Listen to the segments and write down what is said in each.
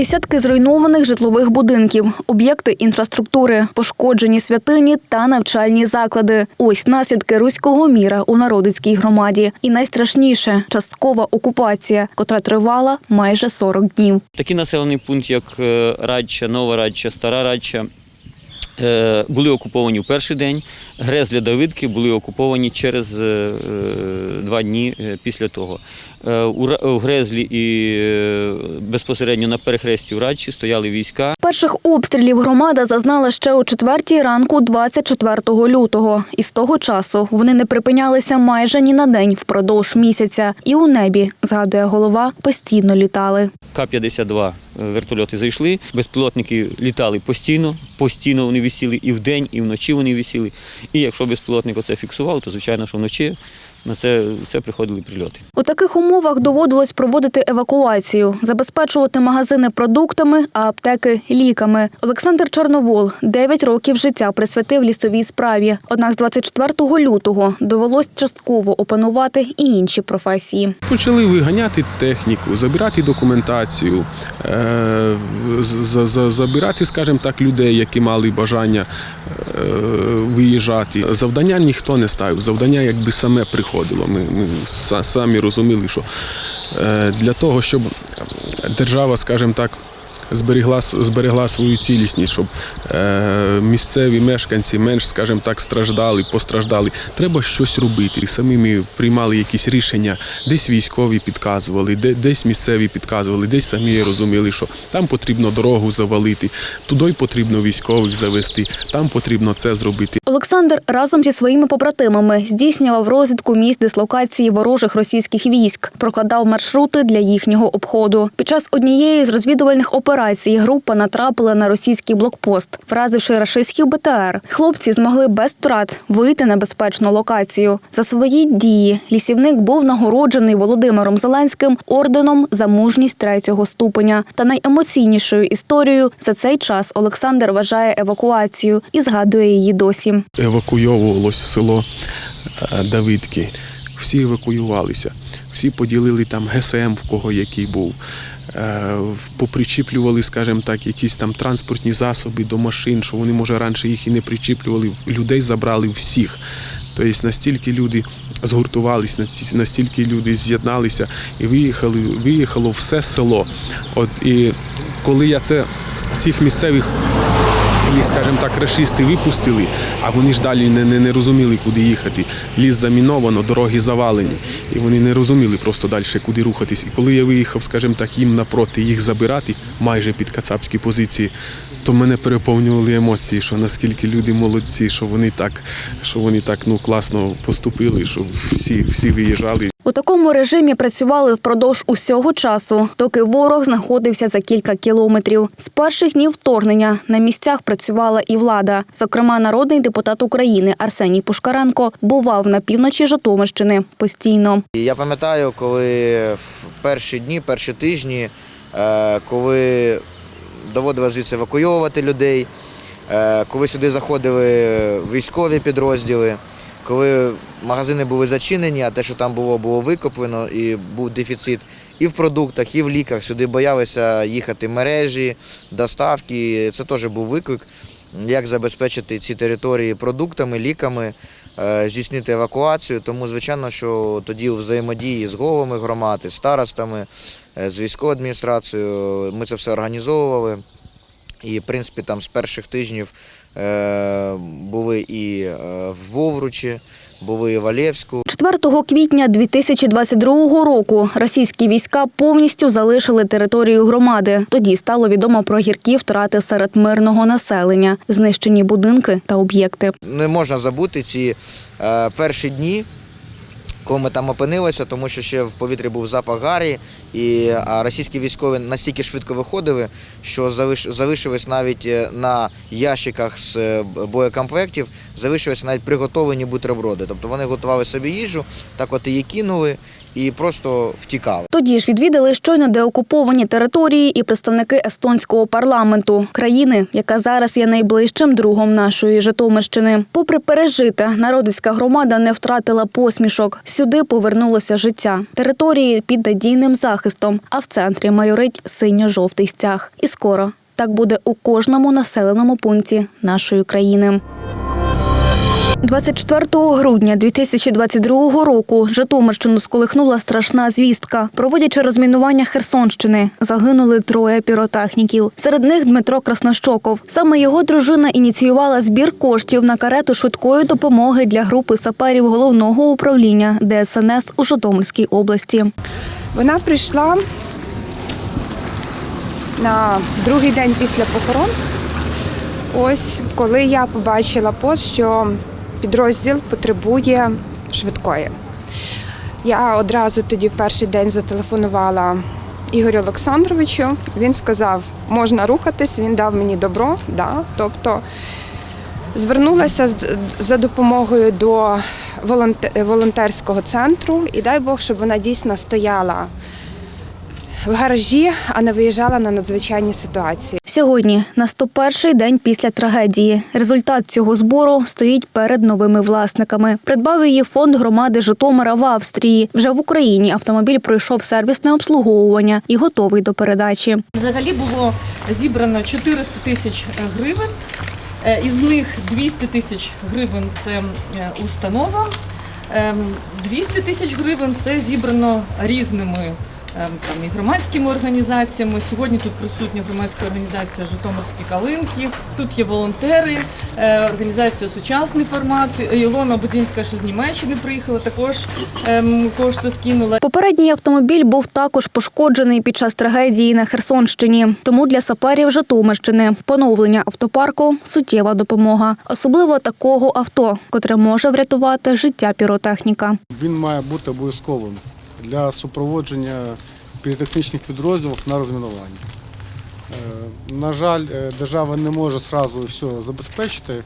Десятки зруйнованих житлових будинків, об'єкти інфраструктури, пошкоджені святині та навчальні заклади. Ось наслідки руського міра у народицькій громаді. І найстрашніше часткова окупація, котра тривала майже 40 днів. Такі населені пункти, як е, Радча, Нова Радча, Стара Радча, були окуповані в перший день. Грезля Давидки були окуповані через е, е, два дні е, після того. Е, У Грезлі і е, безпосередньо на перехресті в Радчі стояли війська. Перших обстрілів громада зазнала ще о четвертій ранку 24 лютого. І з того часу вони не припинялися майже ні на день впродовж місяця. І у небі, згадує голова, постійно літали. К-52 е, вертольоти зайшли, безпілотники літали постійно, постійно вони висіли і вдень, і вночі вони висіли. І якщо безпілотник оце фіксував, то звичайно, що вночі на це, це приходили прильоти. У таких умовах доводилось проводити евакуацію, забезпечувати магазини продуктами, а аптеки ліками. Олександр Чорновол 9 років життя присвятив лісовій справі. Однак з 24 лютого довелось частково опанувати і інші професії. Почали виганяти техніку, забирати документацію, е, за- за- забирати, скажімо так, людей, які мали бажання е, виїжджати. Завдання ніхто не ставив, завдання якби саме приходило. Ми, ми самі розуміли, що е, для того, щоб держава, скажімо так, зберегла, зберегла свою цілісність, щоб е, місцеві мешканці менш, скажімо так, страждали, постраждали. Треба щось робити. І самі ми приймали якісь рішення, десь військові підказували, де, десь місцеві підказували, десь самі розуміли, що там потрібно дорогу завалити, туди потрібно військових завести, там потрібно це зробити. Олександр разом зі своїми побратимами здійснював розвідку місць дислокації ворожих російських військ, прокладав маршрути для їхнього обходу. Під час однієї з розвідувальних операцій група натрапила на російський блокпост, вразивши рашистських БТР. Хлопці змогли без втрат вийти на безпечну локацію. За свої дії лісівник був нагороджений Володимиром Зеленським орденом за мужність третього ступеня. Та найемоційнішою історією за цей час Олександр вважає евакуацію і згадує її досі. Евакуйовувалось село е, Давидки. Всі евакуювалися, всі поділили там ГСМ, в кого який був. Е, Попричіплювали, скажімо так, якісь там транспортні засоби до машин, що вони, може, раніше їх і не причіплювали. Людей забрали всіх. Тобто настільки люди згуртувались, настільки люди з'єдналися і виїхали, виїхало все село. От і коли я це цих місцевих їх, скажімо так, рашисти випустили, а вони ж далі не, не, не розуміли, куди їхати. Ліс заміновано, дороги завалені. І вони не розуміли просто далі, куди рухатись. І коли я виїхав, скажімо так, їм напроти їх забирати майже під кацапські позиції, то мене переповнювали емоції, що наскільки люди молодці, що вони так, що вони так ну, класно поступили, що всі, всі виїжджали. У такому режимі працювали впродовж усього часу, доки ворог знаходився за кілька кілометрів. З перших днів вторгнення на місцях працювала і влада. Зокрема, народний депутат України Арсеній Пушкаренко бував на півночі Житомирщини постійно. Я пам'ятаю, коли в перші дні, перші тижні, е, коли доводилося звідси евакуйовувати людей, е, коли сюди заходили військові підрозділи, коли магазини були зачинені, а те, що там було, було викоплено і був дефіцит і в продуктах, і в ліках. Сюди боялися їхати мережі, доставки. Це теж був виклик, як забезпечити ці території продуктами, ліками, е, здійснити евакуацію. Тому, звичайно, що тоді у взаємодії з головами громади, старостами, е, з військовою адміністрацією ми це все організовували. І, в принципі, там з перших тижнів були і е, в Вовручі, були в Алєвську. 4 квітня 2022 року російські війська повністю залишили територію громади. Тоді стало відомо про гіркі втрати серед мирного населення, знищені будинки та об'єкти. Не можна забути ці е, перші дні, коли ми там опинилися, тому що ще в повітрі був запах гарі, і російські військові настільки швидко виходили, що залиш, залишились навіть е, на ящиках з е, боєкомплектів, залишилися навіть приготовані бутерброди. Тобто вони готували собі їжу, так от її кинули і просто втікали. Тоді ж відвідали щойно деокуповані території і представники естонського парламенту країни, яка зараз є найближчим другом нашої Житомирщини. Попри пережите, народицька громада не втратила посмішок. Сюди повернулося життя. Території під надійним захистом, а в центрі майорить синьо-жовтий стяг. І скоро так буде у кожному населеному пункті нашої країни. 24 грудня 2022 року Житомирщину сколихнула страшна звістка. Проводячи розмінування Херсонщини, загинули троє піротехніків. Серед них Дмитро Краснощоков. Саме його дружина ініціювала збір коштів на карету швидкої допомоги для групи саперів головного управління ДСНС у Житомирській області. Вона прийшла на другий день після похорон. Ось коли я побачила пост, що підрозділ потребує швидкої. Я одразу тоді в перший день зателефонувала Ігорю Олександровичу. Він сказав, можна рухатись, він дав мені добро. Да. Тобто звернулася за допомогою до волонтерського центру і дай Бог, щоб вона дійсно стояла в гаражі, а не виїжджала на надзвичайні ситуації. Сьогодні на 101-й день після трагедії. Результат цього збору стоїть перед новими власниками. Придбав її фонд громади Житомира в Австрії. Вже в Україні автомобіль пройшов сервісне обслуговування і готовий до передачі. Взагалі було зібрано 400 тисяч гривень. Е, Із них 200 тисяч гривень це е, установа, ем, 200 тисяч гривень це зібрано різними ем, там, і громадськими організаціями. Сьогодні тут присутня громадська організація Житомирські калинки. Тут є волонтери, е, організація Сучасний формат. Ілона Будінська ще з Німеччини приїхала, також ем, кошти скинула. Попередній автомобіль був також пошкоджений під час трагедії на Херсонщині. Тому для саперів Житомирщини поновлення автопарку суттєва допомога, особливо такого авто, котре може врятувати життя піротехніка. Він має бути обов'язковим для супроводження піротехнічних підрозділів на розмінування. Е, На жаль, е, держава не може одразу все забезпечити,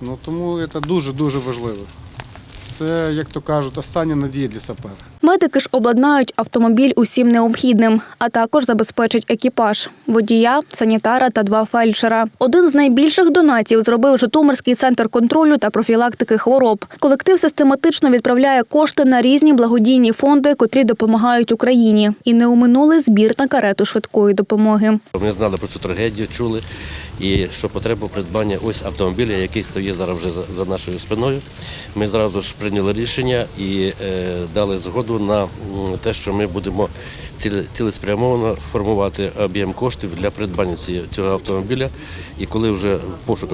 ну, тому це дуже-дуже важливо. Це, як то кажуть, остання надія для сапера. Медики ж обладнають автомобіль усім необхідним, а також забезпечать екіпаж водія, санітара та два фельдшера. Один з найбільших донатів зробив Житомирський центр контролю та профілактики хвороб. Колектив систематично відправляє кошти на різні благодійні фонди, котрі допомагають Україні, і не уминули збір на карету швидкої допомоги. Ми знали про цю трагедію, чули, і що потреба придбання ось автомобіля, який стоїть зараз вже за, нашою спиною. Ми зразу ж прийняли рішення і е, дали згоду на те, що ми будемо цілеспрямовано формувати об'єм коштів для придбання цього автомобіля. І коли вже пошук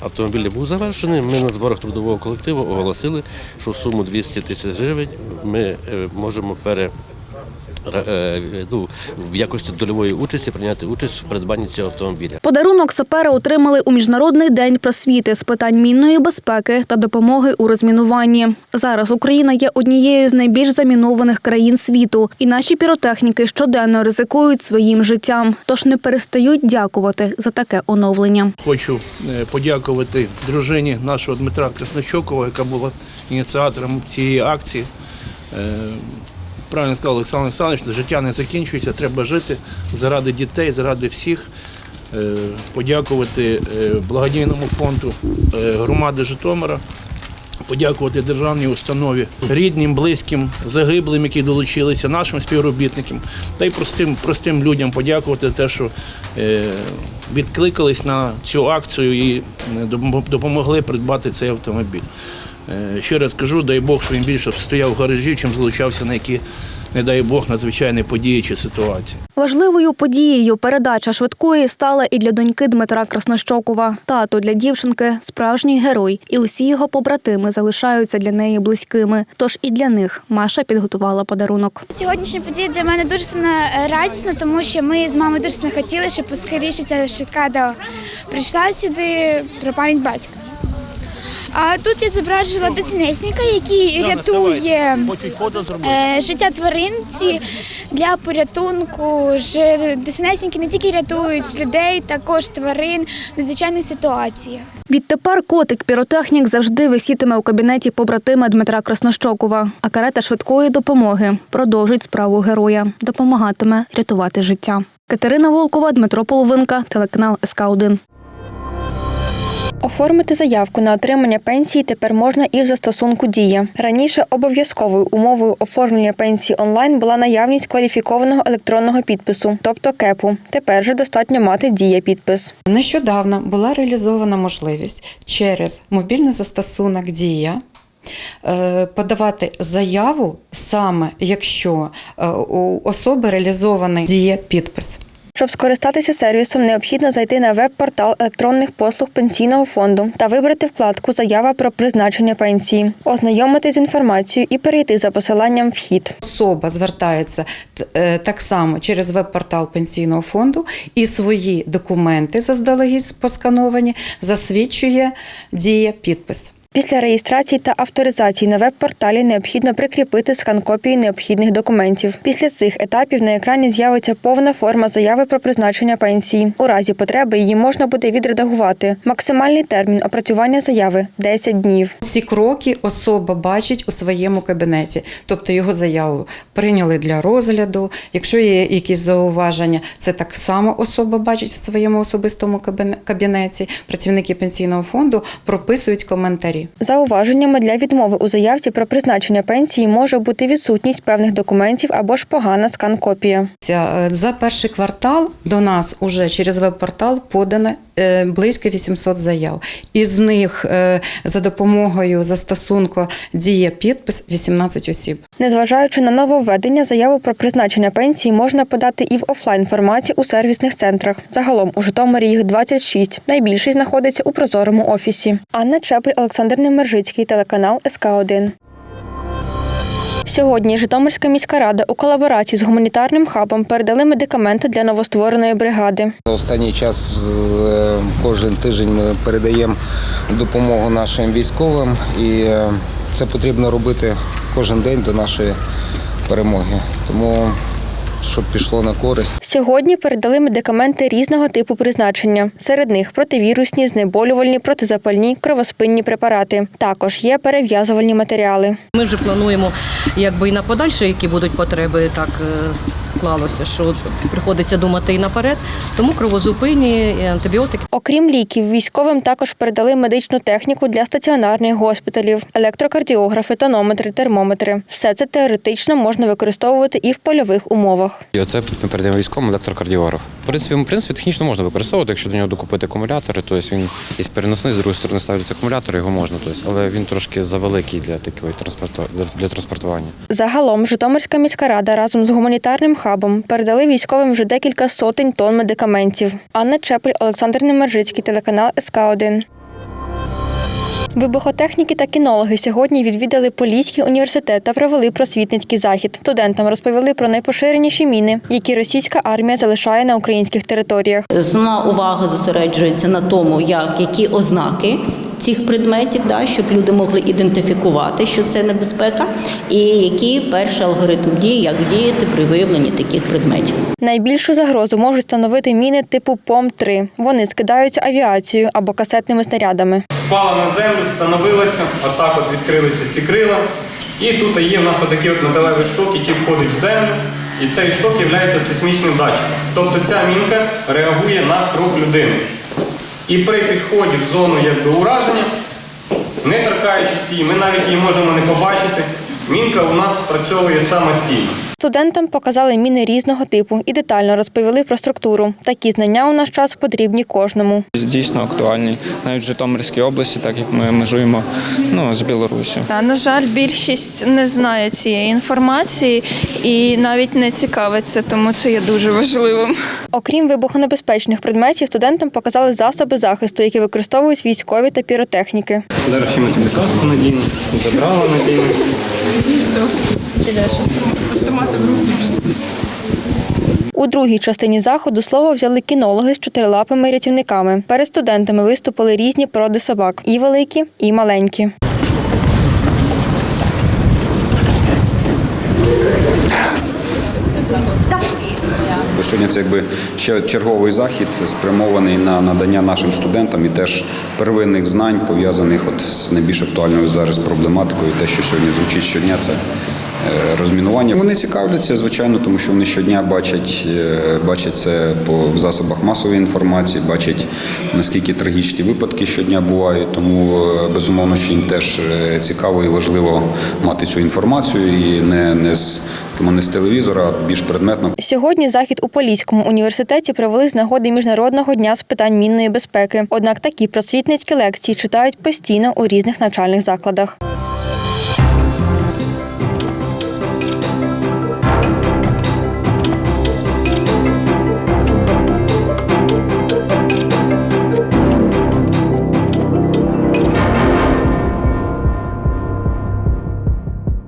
автомобіля, був завершений, ми на зборах трудового колективу оголосили, що суму 200 тисяч гривень ми е, можемо пере ну, в якості дольової участі прийняти участь в придбанні цього автомобіля. Подарунок сапери отримали у міжнародний день просвіти з питань мінної безпеки та допомоги у розмінуванні. Зараз Україна є однією з найбільш замінованих країн світу, і наші піротехніки щоденно ризикують своїм життям, тож не перестають дякувати за таке оновлення. Хочу е, подякувати дружині нашого Дмитра Красночокова, яка була ініціатором цієї акції. Правильно сказав Олександр Олександрович, життя не закінчується, треба жити заради дітей, заради всіх. Е, Подякувати е, благодійному фонду е, громади Житомира, подякувати державній установі, рідним, близьким, загиблим, які долучилися, нашим співробітникам, та й простим, простим людям подякувати те, що відкликались на цю акцію і допомогли придбати цей автомобіль. Е, Ще раз кажу, дай Бог, що він більше стояв в гаражі, чим залучався на які, не дай Бог, надзвичайні події чи ситуації. Важливою подією передача швидкої стала і для доньки Дмитра Краснощокова. Тато для дівчинки справжній герой, і усі його побратими залишаються для неї близькими. Тож і для них Маша підготувала подарунок. Сьогоднішня подія для мене дуже сильно радісна, тому що ми з мамою дуже сильно хотіли, щоб поскоріше ця швидка до прийшла сюди про пам'ять батька. А тут я зображила ДСНСника, який рятує е, життя тваринці для порятунку. Ж не тільки рятують людей, також тварин в надзвичайних ситуаціях. Відтепер котик піротехнік завжди висітиме у кабінеті побратима Дмитра Краснощокова, а карета швидкої допомоги продовжить справу героя, допомагатиме рятувати життя. Катерина Волкова, Дмитро Половинка, телеканал СК 1 Оформити заявку на отримання пенсії тепер можна і в застосунку Дія. Раніше обов'язковою умовою оформлення пенсії онлайн була наявність кваліфікованого електронного підпису, тобто КЕПу. Тепер же достатньо мати дія підпис. Нещодавно була реалізована можливість через мобільний застосунок Дія. е, Подавати заяву саме якщо е, у особи реалізований діє підпис. Щоб скористатися сервісом, необхідно зайти на веб-портал електронних послуг пенсійного фонду та вибрати вкладку Заява про призначення пенсії, ознайомитись з інформацією і перейти за посиланням Вхід. Особа звертається е, так само через веб-портал пенсійного фонду і свої документи заздалегідь поскановані засвідчує діє підпис. Після реєстрації та авторизації на веб-порталі необхідно прикріпити скан копії необхідних документів. Після цих етапів на екрані з'явиться повна форма заяви про призначення пенсії. У разі потреби її можна буде відредагувати. Максимальний термін опрацювання заяви 10 днів. Ці кроки особа бачить у своєму кабінеті, тобто його заяву прийняли для розгляду. Якщо є якісь зауваження, це так само особа бачить в своєму особистому кабіне- кабінеті. Працівники пенсійного фонду прописують коментарі. Зауваженнями для відмови у заявці про призначення пенсії може бути відсутність певних документів або ж погана скан-копія. Е, За перший квартал до нас уже через веб-портал подано е, близько 800 заяв. Із них е, за допомогою застосунку діє підпис 18 осіб. Незважаючи на нововведення, заяву про призначення пенсії можна подати і в офлайн форматі у сервісних центрах. Загалом у Житомирі їх 26. Найбільший знаходиться у прозорому офісі. Анна Чепель, Олександр Немержицький, телеканал СК 1 Сьогодні Житомирська міська рада у колаборації з гуманітарним хабом передали медикаменти для новоствореної бригади. Останній час е, кожен тиждень ми передаємо допомогу нашим військовим, і е, це потрібно робити кожен день до нашої перемоги. Тому щоб пішло на користь. Сьогодні передали медикаменти різного типу призначення. Серед них противірусні, знеболювальні, протизапальні, кровоспинні препарати. Також є перев'язувальні матеріали. Ми вже плануємо, якби і на подальше, які будуть потреби, так е, склалося, що приходиться думати і наперед. Тому кровозупинні і антибіотики. Окрім ліків, військовим також передали медичну техніку для стаціонарних госпіталів, електрокардіографи, тонометри, термометри. Все це теоретично можна використовувати і в польових умовах. І оце ми передаємо військовому електрокардіограф. В принципі, в принципі, технічно можна використовувати, якщо до нього докупити акумулятори, тобто він є переносний, з другої сторони ставляться акумулятори, його можна, тобто, але він трошки завеликий для такої транспорту для транспортування. Загалом Житомирська міська рада разом з гуманітарним хабом передали військовим вже декілька сотень тонн медикаментів. Анна Чепель, Олександр Немержицький, телеканал СК 1 Вибухотехніки та кінологи сьогодні відвідали Поліський університет та провели просвітницький захід. Студентам розповіли про найпоширеніші міни, які російська армія залишає на українських територіях. Зна увага зосереджується на тому, як які ознаки цих предметів, да, щоб люди могли ідентифікувати, що це небезпека, і який перший алгоритм дії, як діяти при виявленні таких предметів. Найбільшу загрозу можуть становити міни типу ПОМ-3. Вони скидаються авіацією або касетними снарядами. впала на землю, встановилася, отак от відкрилися ці крила. І тут є в нас отакий от металевий шток, який входить в землю. І цей шток є сейсмічним датчиком. Тобто ця мінка реагує на крок людини. І при підході в зону якби, ураження, не торкаючись її, ми навіть її можемо не побачити. Мінка у нас спрацьовує самостійно. Студентам показали міни різного типу і детально розповіли про структуру. Такі знання у наш час потрібні кожному. Дійсно актуальні навіть в Житомирській області, так як ми межуємо ну, з Білоруссю. Та, На жаль, більшість не знає цієї інформації і навіть не цікавиться, тому це є дуже важливим. Окрім вибухонебезпечних предметів, студентам показали засоби захисту, які використовують військові та піротехніки. Зараз ще ми тобі каску надіємо, забрала в руки. У другій частині заходу слово взяли кінологи з чотирилапими рятівниками. Перед студентами виступили різні породи собак і великі, і маленькі. Сьогодні це якби ще черговий захід спрямований на надання нашим студентам і теж первинних знань, пов'язаних от з найбільш актуальною зараз проблематикою. Те, що сьогодні звучить щодня, це розмінування. Вони цікавляться, звичайно, тому що вони щодня бачать, е, бачать це по засобах масової інформації, бачать наскільки трагічні випадки щодня бувають. Тому е, безумовно, що їм теж е, цікаво і важливо мати цю інформацію і не, не з не з телевізора, а більш предметно. Сьогодні захід у Поліському університеті провели з нагоди міжнародного дня з питань мінної безпеки. Однак такі просвітницькі лекції читають постійно у різних навчальних закладах.